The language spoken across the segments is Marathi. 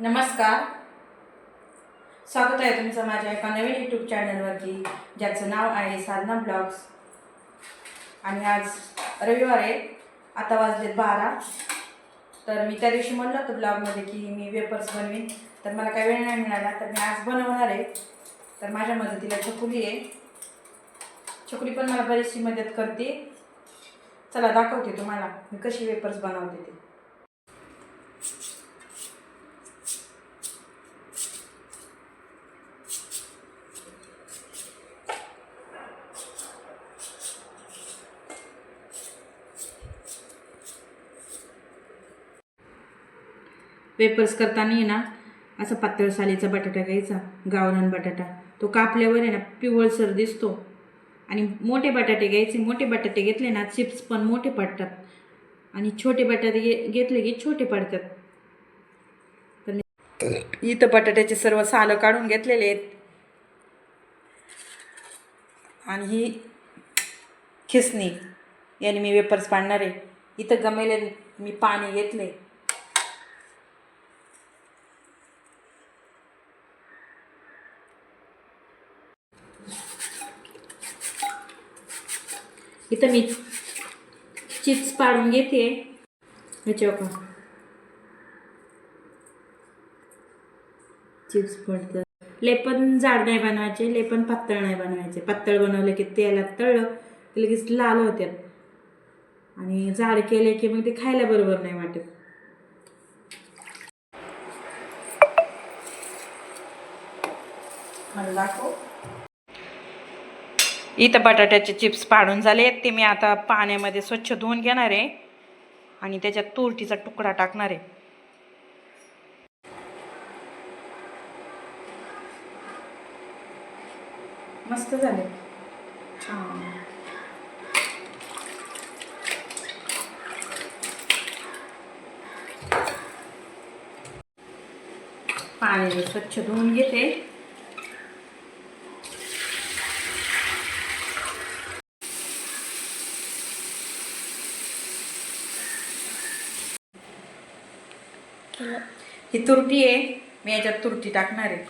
नमस्कार. स्वागत आहे तुमचं माझ्या एका नवीन यूट्यूब चॅनलवरती ज्याचं नाव आहे साधना ब्लॉग्स. आणि आज रविवार आहे आता वाजलेत बारा. तर मी त्या दिवशी म्हणलं होतं ब्लॉगमध्ये की मी वेपर्स बनवीन. तर मला काही वेळ नाही मिळाला तर मी आज बनवणार आहे. तर माझ्या मदतीला छकुली आहे. छकुली पण मला बरीचशी मदत करते. चला दाखवते तुम्हाला मी कशी वेपर्स बनवते ते. पेपर्स करताना ना असा पातळ सालीचा बटाटा घ्यायचा गावरान बटाटा. तो कापल्यावर आहे ना पिवळसर दिसतो. आणि मोठे बटाटे घ्यायचे मोठे बटाटे घेतले ना चिप्स पण मोठे पडतात. आणि छोटे बटाटे घे घेतले की छोटे पडतात. तर मी इथं बटाट्याचे सर्व सालं काढून घेतलेले आहेत. आणि ही खिसणी याने मी वेपर्स पाडणार आहे. इथं गमेले मी पाणी घेतले इथं मी चिप्स पाडून घेते. ह्याच्यावर का चिप्स पडतात. लेपन पण जाड नाही बनवायचे लेपन पण पातळ नाही बनवायचे. पातळ बनवलं की तेलात तळलं की लगेच लाल होत्यात. आणि जाड केले की मग ते खायला बरोबर नाही वाटत. मला दाखव. इथं बटाट्याचे चिप्स पाडून झाले ते मी आता पाण्यामध्ये स्वच्छ धुवून घेणार आहे. आणि त्याच्यात तुरटीचा तुकडा टाकणार आहे. मस्त झाले. छान. पाण्याने स्वच्छ धुवून घेते. ही तुरटी आहे. मी याच्यात तुरटी टाकणार आहे.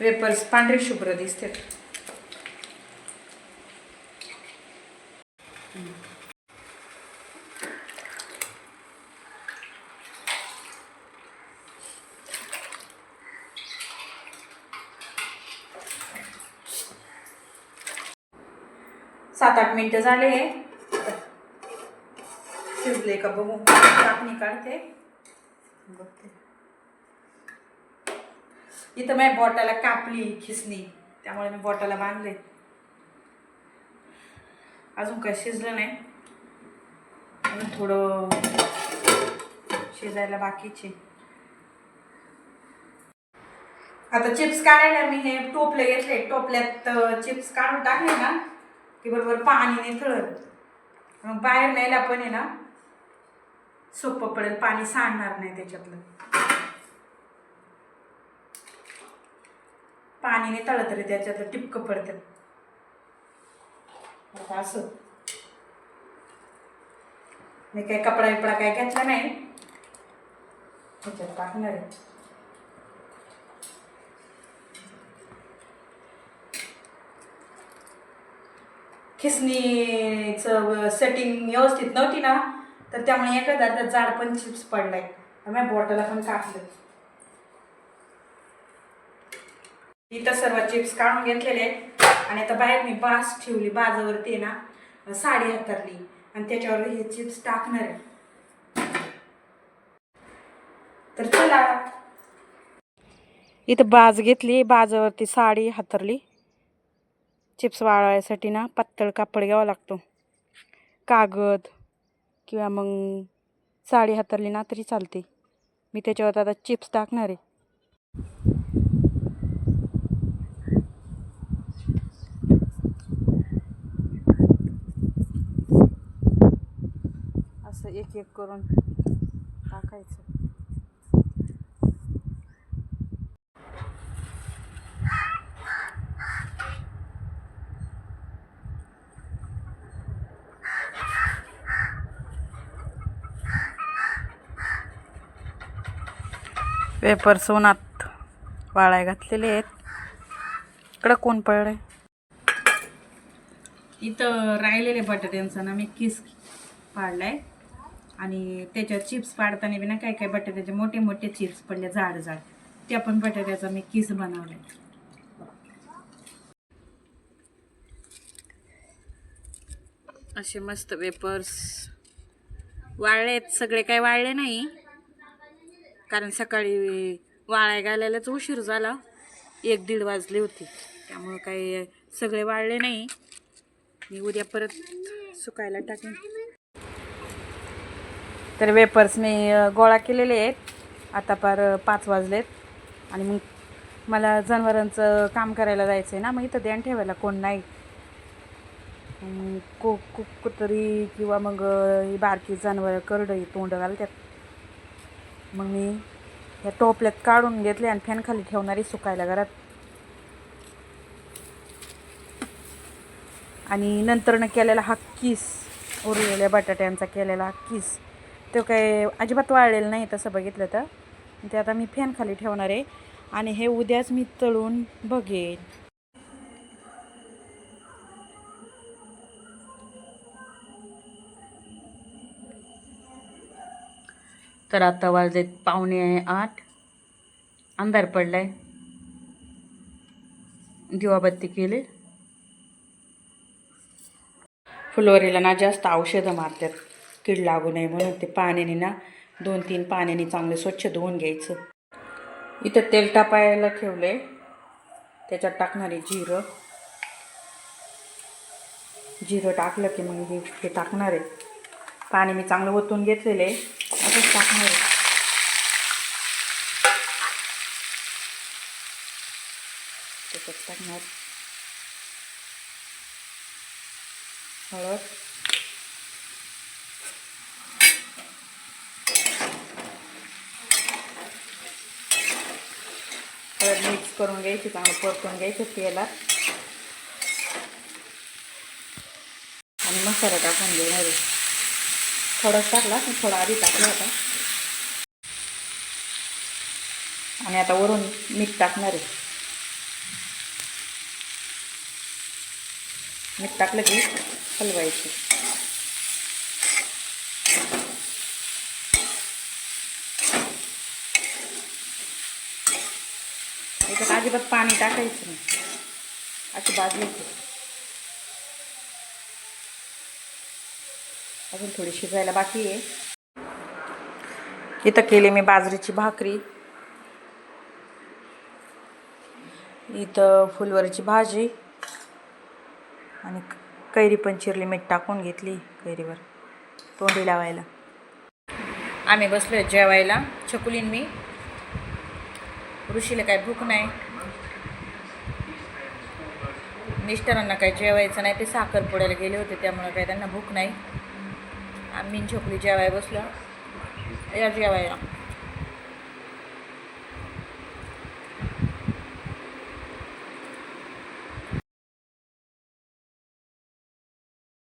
वेपर्स पांढरे शुभ्र दिसते सात आठ मिनिटं झाले. शिजले का बघू. कापणी काढते. बघते. इथं माझ्या बॉटाला कापली खिसणी त्यामुळे मी बॉटाला बांधले. अजून काय शिजलं नाही. अजून थोडं शिजायला बाकीचे. आता चिप्स काढायला मी हे टोपले घेतले. टोपल्यात चिप्स काढून टाकले ना की बरोबर पाणी निथळत मग बाहेर न्यायला पण आहे ना सोपं पडेल पाणी सांडणार नाही त्याच्यातलं. पाणी नाही तळत रे त्याच्यातलं टिपकं पडतं. आता असं. मी काही कपडा बिपडा काय घेतला नाही. त्याच्यात टाकणार आहे. खिसणीचं सेटिंग व्यवस्थित नव्हती ना? तर त्यामुळे एखादा त्यात जाड पण चिप्स पडलाय. मी बॉटल पण कापलं. इथं सर्व चिप्स काढून घेतलेले आणि आता बाहेर मी बास ठेवली बाजावरती ना साडी हातरली आणि त्याच्यावर हे चिप्स टाकणार आहे. तर चला. इथं बाज घेतली बाजावरती साडी हातरली चिप्स वाळवायसाठी ना पातळ कापड घ्यावा लागतो. कागद. किंवा मग साडी हातरली ना तरी चालते. मी त्याच्यावर आता चिप्स टाकणार आहे. असं एक एक करून टाकायचं. पेपर्स उन्हात वाळाय घातलेले आहेत. इकडं कोण पडलंय इथं राहिलेले बटाट्यांचा ना मी किस पाडलाय. आणि त्याच्यात चिप्स पाडताना बी ना काय काय बटाट्याचे मोठे मोठे चिप्स पडले जाड जाड. त्या पण बटाट्याचा मी किस बनवलाय. असे मस्त वेपर्स वाळलेत. सगळे काय वाळले नाही. कारण सकाळी वाळाय घालायलाच उशीर झाला. एक दीड वाजले होते. त्यामुळं काही सगळे वाळले नाही. मी उद्या परत सुकायला टाकेन. तर वेपर्स मी गोळा केलेले आहेत. आता पार पाच वाजलेत. आणि मग मला जनावरांचं काम करायला जायचं आहे ना मग इथं ध्यान ठेवायला कोण नाही. अं, को कु किंवा मग ही बारकी जनावर करडई तोंड घालतात. मग मी ह्या टोपल्यात काढून घेतले आणि फॅन खाली ठेवणारी सुकायला घरात. आणि नंतरनं केलेला हा किस उरलेल्या बटाट्यांचा केलेला हा किस तो काय अजिबात वाळलेला नाही तसं बघितलं तर. ते आता मी फॅन खाली ठेवणार आहे. आणि हे उद्याच मी तळून बघेन. तर आता वाजलेत पावणे आठ. अंधार पडलाय. दिवाबत्ती केले. फुलवरीला ना जास्त औषधं मारतात. कीड लागू नये म्हणून ते पाण्याने ना दोन तीन पाण्याने चांगले स्वच्छ धुवून घ्यायचं. इथं तेल टाकायला ठेवले त्याच्यात टाकणारे जिरं. जिरं टाकलं की मग हे हे टाकणार आहे. पाणी मी चांगलं ओतून घेतलेलं आहे. असंच टाकणार आहे त्याच्यात टाकणार हळद हळद मिक्स करून घ्यायची चांगलं परतून घ्यायचं तेलात आणि मसाला टाकून घेणार आहे थोडाच टाकला पण थोडा आधी टाकला होता. आणि आता वरून मीठ टाकणार आहे. मीठ टाकलं की हलवायचं. याच्यात अजिबात पाणी टाकायचं नाही. अशी बाजलीची अजून थोडी शिजायला बाकी आहे. इथं केली मी बाजरीची भाकरी. इथं फुलवरीची भाजी. आणि कैरी पण चिरली मीठ टाकून घेतली कैरीवर. तोंडी लावायला. आम्ही बसलो जेवायला. छकुलीन मी. ऋषीला काय भूक नाही. मिस्टरांना काही जेवायचं नाही ते साखरपुड्याला गेले होते त्यामुळे काही त्यांना भूक नाही. आम्ही छकुली जेवाय बसलो. या जेवायला.